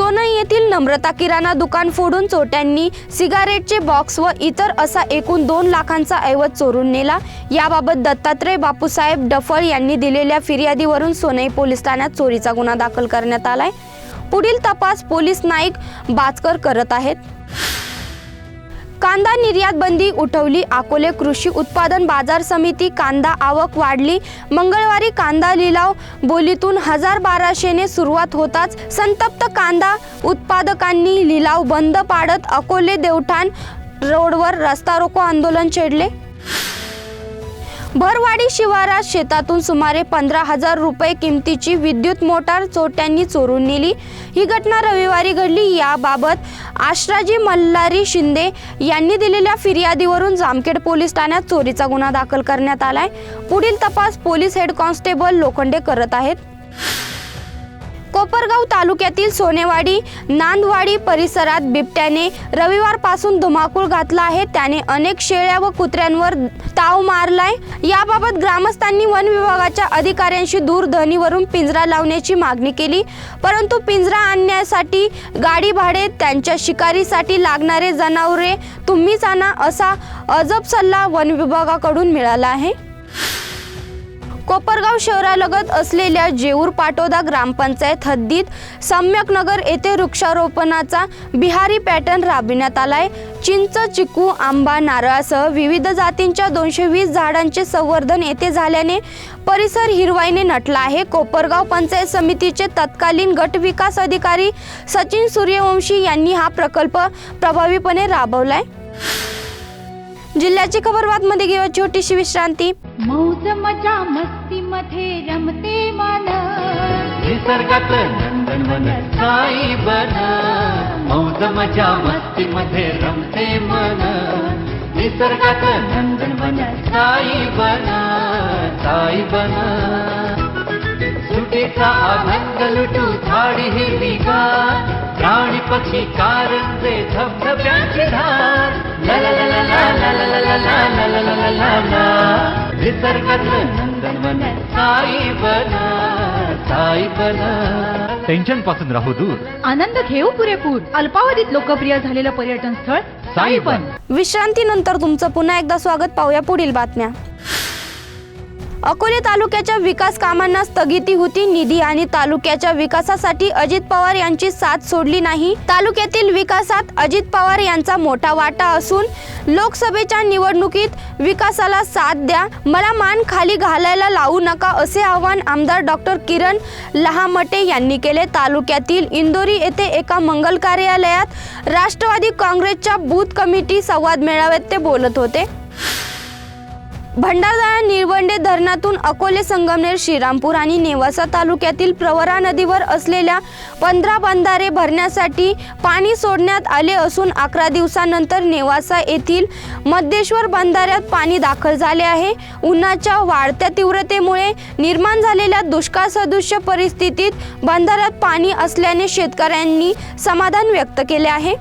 सोनई येथील नम्रता किराणा दुकान फोडून चोट्यांनी सिगारेटचे बॉक्स व इतर असा एकूण दोन लाखांचा ऐवज चोरून नेला. याबाबत दत्तात्रय बापूसाहेब डफळ यांनी दिलेल्या फिर्यादीवरून सोनई पोलीस ठाण्यात चोरीचा गुन्हा दाखल करण्यात आलाय. पुढील तपास पोलीस नाईक बाचकर करत आहेत. कांदा निर्यात बंदी उठवली. अकोले कृषी उत्पादन बाजार समिती कांदा आवक वाढली. मंगळवारी कांदा लिलाव बोलीतून हजार बाराशेने सुरुवात होताच संतप्त कांदा उत्पादकांनी लिलाव बंद पाडत अकोले देवठाण रोडवर रस्ता रोको आंदोलन छेडले. भरवाडी शिवारात शेतातून सुमारे पंधरा हजार रुपये किमतीची विद्युत मोटार चोरट्यांनी चोरून नेली. ही घटना रविवारी घडली. याबाबत आश्राजी मल्हारी शिंदे यांनी दिलेल्या फिर्यादीवरून जामखेड पोलीस ठाण्यात चोरीचा गुन्हा दाखल करण्यात आलाय. पुढील तपास पोलीस हेड कॉन्स्टेबल लोखंडे करत आहेत. कोपरगाव तालुक्यातील सोनेवाडी नांदवाडी परिसरात बिबट्याने रविवारपासून धुमाकूळ घातला आहे. त्याने अनेक शेळ्या व कुत्र्यांवर ताव मारलाय. याबाबत ग्रामस्थांनी वन विभागाच्या अधिकाऱ्यांशी दूरध्वनीवरून पिंजरा लावण्याची मागणी केली. परंतु पिंजरा आणण्यासाठी गाडी भाडे त्यांच्या शिकारीसाठी लागणारे जनावरे तुम्हीच आणा असा अजब सल्ला वन विभागाकडून मिळाला आहे. कोपरगाव शहरालगत असलेल्या जेऊर पाटोदा ग्रामपंचायत हद्दीत सम्यकनगर येथे वृक्षारोपणाचा बिहारी पॅटर्न राबविण्यात आलाय. चिंच चिकू आंबा नारळासह विविध जातींच्या दोनशे वीस झाडांचे संवर्धन येथे झाल्याने परिसर हिरवाईने नटला आहे. कोपरगाव पंचायत समितीचे तत्कालीन गट विकास अधिकारी सचिन सूर्यवंशी यांनी हा प्रकल्प प्रभावीपणे राबवलाय. जिल्ह्याची खबरबातमध्ये घेऊया छोटीशी विश्रांती. मजा मस्ती मध्ये रमते मन निसर्गात नंदनवन साई बन मौज मजा मस्ती मध्ये रमते मन निसर्गात नंदनवन साई बन साई बन सुटीचा आनंद लुटू झाडी हिरवीगार प्राणी पक्षी कारंजे धबधब्यांची धार ला ला ला ला ला ला ला ला ला ला ला ला ला ला ला निसर्गात नंदनवन साई बन साई बन. टेन्शनपासून राहू दूर. आनंद घेऊ पुरेपूर. अल्पावधीत लोकप्रिय झालेलं पर्यटन स्थळ साई बन. विश्रांतीनंतर तुमचं पुन्हा एकदा स्वागत. पाहूया पुढील बातम्या. अकोले तालुक्याच्या विकास कामांना स्थगिती होती. निधी आणि तालुक्याच्या विकासासाठी अजित पवार यांची साथ सोडली नाही. तालुक्यातील विकासात अजित पवार यांचा मोठा वाटा असून लोकसभेच्या निवडणुकीत विकासाला साथ द्या मला मान खाली घालायला लावू नका असे आवाहन आमदार डॉक्टर किरण लहामटे यांनी केले. तालुक्यातील इंदोरी येथे एका मंगल कार्यालयात राष्ट्रवादी काँग्रेसच्या बूथ कमिटी संवाद मेळाव्यात ते बोलत होते. भंडारदरा निळवंडे धरणातून अकोले संगमनेर श्रीरामपूर आणि नेवासा तालुक्यातील प्रवरा नदीवर असलेल्या पंधरा बंधारे भरण्यासाठी पाणी सोडण्यात आले असून अकरा दिवसानंतर नेवासा येथील मध्येश्वर बंधाऱ्यात पाणी दाखल झाले आहे. उन्हाच्या वाढत्या तीव्रतेमुळे निर्माण झालेल्या दुष्काळ सदृश्य परिस्थितीत बंधाऱ्यात पाणी असल्याने शेतकऱ्यांनी समाधान व्यक्त केले आहे.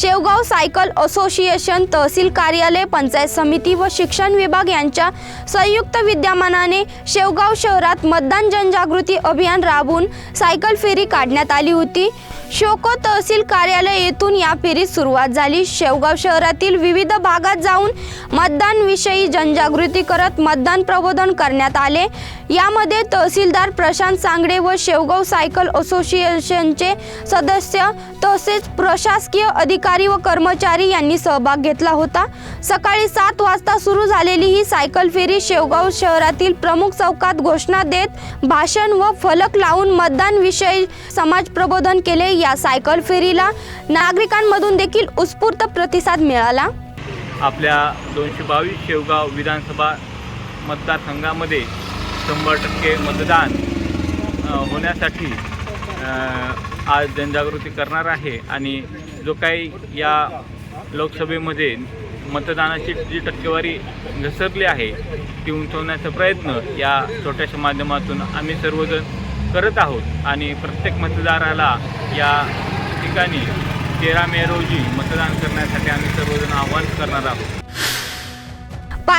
शेवगाव सायकल असोसिएशन तहसील कार्यालय पंचायत समिती व शिक्षण विभाग यांच्या संयुक्त विद्यमानाने शेवगाव शहरात मतदान जनजागृती अभियान राबवून सायकल फेरी काढण्यात आली होती. शोको तहसील कार्यालय येथून या फेरीत सुरुवात झाली. शेवगाव शहरातील विविध भागात जाऊन मतदानविषयी जनजागृती करत मतदान प्रबोधन करण्यात आले. यामध्ये तहसीलदार प्रशांत सांगडे व शेवगाव सायकल असोसिएशनचे सदस्य तसेच प्रशासकीय अधिकारी व कर्मचारी यांनी सहभाग घेतला होता. सकाळी सात वाजता सुरू झालेली ही सायकल फेरी शेवगाव शहरातील प्रमुख चौकात घोषणा देत भाषण व फलक लावून मतदान विषयी समाज प्रबोधन केले. या सायकल फेरीला नागरिकांमधून देखील उत्स्फूर्त प्रतिसाद मिळाला. आपल्या दोनशे बावीस शेवगाव विधानसभा मतदारसंघामध्ये शंभर टक्के मतदान होण्यासाठी आज जनजागृती करणार आहे आणि जो काही या लोकसभेमध्ये मतदानाची जी टक्केवारी घसरली आहे ती उंचवण्याचा प्रयत्न या छोट्याशा माध्यमातून आम्ही सर्वजण करत आहोत. आणि प्रत्येक मतदाराला या ठिकाणी तेरा मे रोजी मतदान करण्यासाठी आम्ही सर्वजण आवाहन करणार आहोत.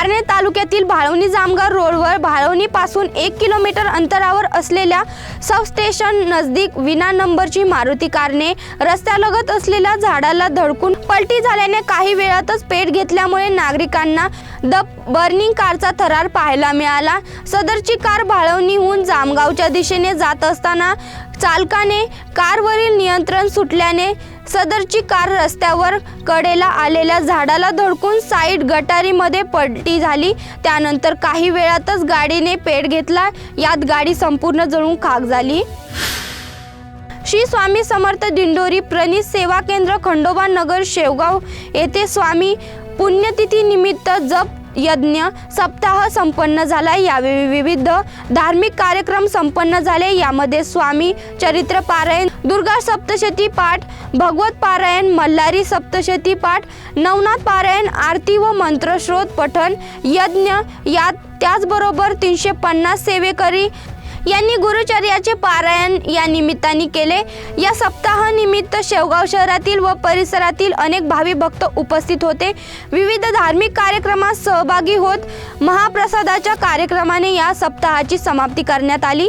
पारनेर तालुक्यातील भाळवणी जामगाव रोडवर भाळवणीपासून एक किलोमीटर अंतरावर असलेल्या सबस्टेशन नजदीक विना नंबरची मारुती कारने रस्त्यालगत असलेल्या झाडाला धडकून पलटी झाल्याने काही वेळातच पेट घेतल्यामुळे नागरिकांना द बर्निंग कारचा थरार पाहायला मिळाला. सदरची कार भाळवणीहून जामगावच्या दिशेने जात असताना चालकाने कारवरील नियंत्रण सुटल्याने सदरची कार रस्त्यावर कडेला आलेल्या झाडाला धडकून साईड गटारीमध्ये पलटी झाली. त्यानंतर काही वेळातच गाडीने पेट घेतला. यात गाडी संपूर्ण जळून खाक झाली. श्री स्वामी समर्थ दिंडोरी प्रणित सेवा केंद्र खंडोबा नगर शेवगाव येथे स्वामी पुण्यतिथी निमित्त जप यज्ञ सप्ताह संपन्न झाला. यावेळी विविध धार्मिक कार्यक्रम संपन्न झाले. यामध्ये स्वामी चरित्र पारायण दुर्गा सप्तशती पाठ भगवत पारायण मल्हारी सप्तशती पाठ नवनाथ पारायण आरती व मंत्रश्रोत पठण यज्ञ यात त्याचबरोबर तीनशे पन्नास सेवेकरी यांनी गुरुचर्याचे पारायण या निमित्ताने केले. या सप्ताहानिमित्त शेवगाव शहरातील व परिसरातील अनेक भावी भक्त उपस्थित होते. विविध धार्मिक कार्यक्रमात सहभागी होत महाप्रसादाच्या कार्यक्रमाने या सप्ताहाची समाप्ती करण्यात आली.